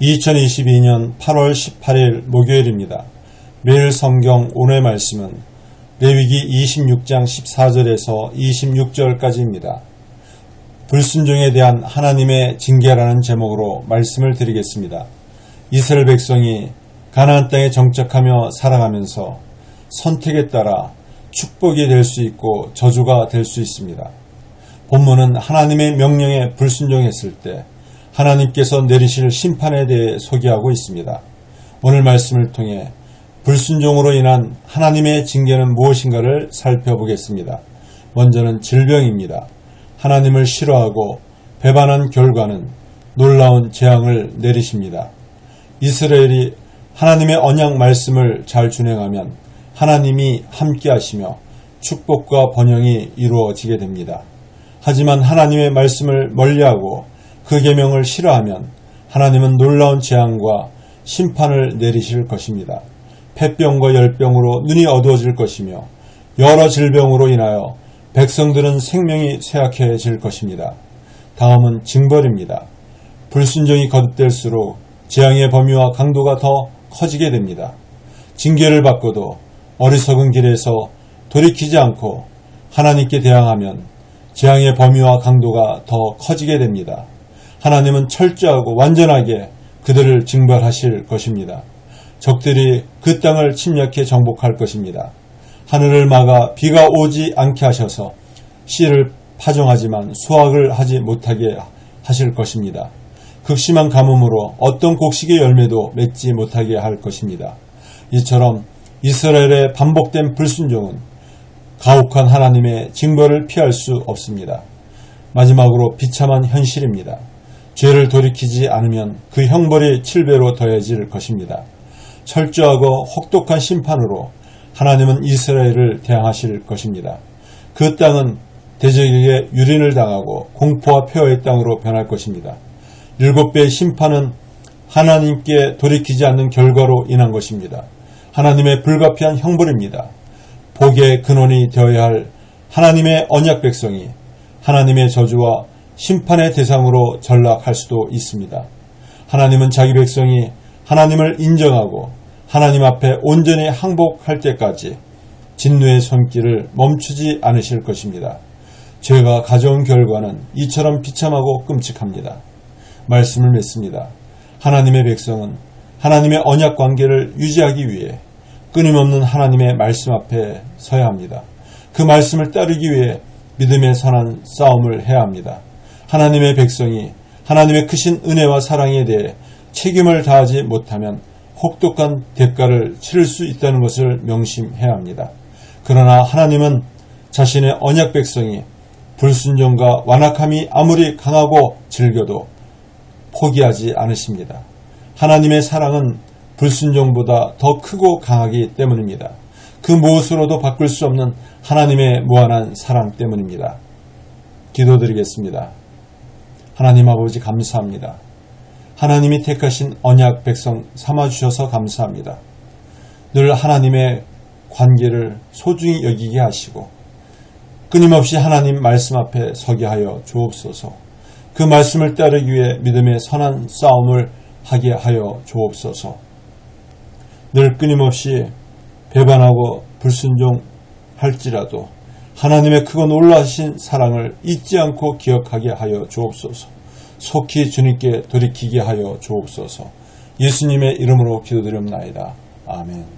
2022년 8월 18일 목요일입니다. 매일 성경 오늘 말씀은 레위기 26장 14절에서 26절까지입니다. 불순종에 대한 하나님의 징계라는 제목으로 말씀을 드리겠습니다. 이스라엘 백성이 가나안 땅에 정착하며 살아가면서 선택에 따라 축복이 될 수 있고 저주가 될 수 있습니다. 본문은 하나님의 명령에 불순종했을 때 하나님께서 내리실 심판에 대해 소개하고 있습니다. 오늘 말씀을 통해 불순종으로 인한 하나님의 징계는 무엇인가를 살펴보겠습니다. 먼저는 질병입니다. 하나님을 싫어하고 배반한 결과는 놀라운 재앙을 내리십니다. 이스라엘이 하나님의 언약 말씀을 잘 준행하면 하나님이 함께 하시며 축복과 번영이 이루어지게 됩니다. 하지만 하나님의 말씀을 멀리하고 그 계명을 싫어하면 하나님은 놀라운 재앙과 심판을 내리실 것입니다. 폐병과 열병으로 눈이 어두워질 것이며 여러 질병으로 인하여 백성들은 생명이 쇠약해질 것입니다. 다음은 징벌입니다. 불순종이 거듭될수록 재앙의 범위와 강도가 더 커지게 됩니다. 징계를 받고도 어리석은 길에서 돌이키지 않고 하나님께 대항하면 재앙의 범위와 강도가 더 커지게 됩니다. 하나님은 철저하고 완전하게 그들을 징벌하실 것입니다. 적들이 그 땅을 침략해 정복할 것입니다. 하늘을 막아 비가 오지 않게 하셔서 씨를 파종하지만 수확을 하지 못하게 하실 것입니다. 극심한 가뭄으로 어떤 곡식의 열매도 맺지 못하게 할 것입니다. 이처럼 이스라엘의 반복된 불순종은 가혹한 하나님의 징벌을 피할 수 없습니다. 마지막으로 비참한 현실입니다. 죄를 돌이키지 않으면 그 형벌이 7배로 더해질 것입니다. 철저하고 혹독한 심판으로 하나님은 이스라엘을 대항하실 것입니다. 그 땅은 대적에게 유린을 당하고 공포와 폐허의 땅으로 변할 것입니다. 일곱 배의 심판은 하나님께 돌이키지 않는 결과로 인한 것입니다. 하나님의 불가피한 형벌입니다. 복의 근원이 되어야 할 하나님의 언약 백성이 하나님의 저주와 심판의 대상으로 전락할 수도 있습니다. 하나님은 자기 백성이 하나님을 인정하고 하나님 앞에 온전히 항복할 때까지 진노의 손길을 멈추지 않으실 것입니다. 죄가 가져온 결과는 이처럼 비참하고 끔찍합니다. 말씀을 맺습니다. 하나님의 백성은 하나님의 언약 관계를 유지하기 위해 끊임없는 하나님의 말씀 앞에 서야 합니다. 그 말씀을 따르기 위해 믿음의 선한 싸움을 해야 합니다. 하나님의 백성이 하나님의 크신 은혜와 사랑에 대해 책임을 다하지 못하면 혹독한 대가를 치를 수 있다는 것을 명심해야 합니다. 그러나 하나님은 자신의 언약 백성이 불순종과 완악함이 아무리 강하고 즐겨도 포기하지 않으십니다. 하나님의 사랑은 불순종보다 더 크고 강하기 때문입니다. 그 무엇으로도 바꿀 수 없는 하나님의 무한한 사랑 때문입니다. 기도드리겠습니다. 하나님 아버지 감사합니다. 하나님이 택하신 언약 백성 삼아주셔서 감사합니다. 늘 하나님의 관계를 소중히 여기게 하시고 끊임없이 하나님 말씀 앞에 서게 하여 주옵소서 그 말씀을 따르기 위해 믿음의 선한 싸움을 하게 하여 주옵소서 늘 끊임없이 배반하고 불순종할지라도 하나님의 크고 놀라신 사랑을 잊지 않고 기억하게 하여 주옵소서. 속히 주님께 돌이키게 하여 주옵소서. 예수님의 이름으로 기도드립나이다. 아멘.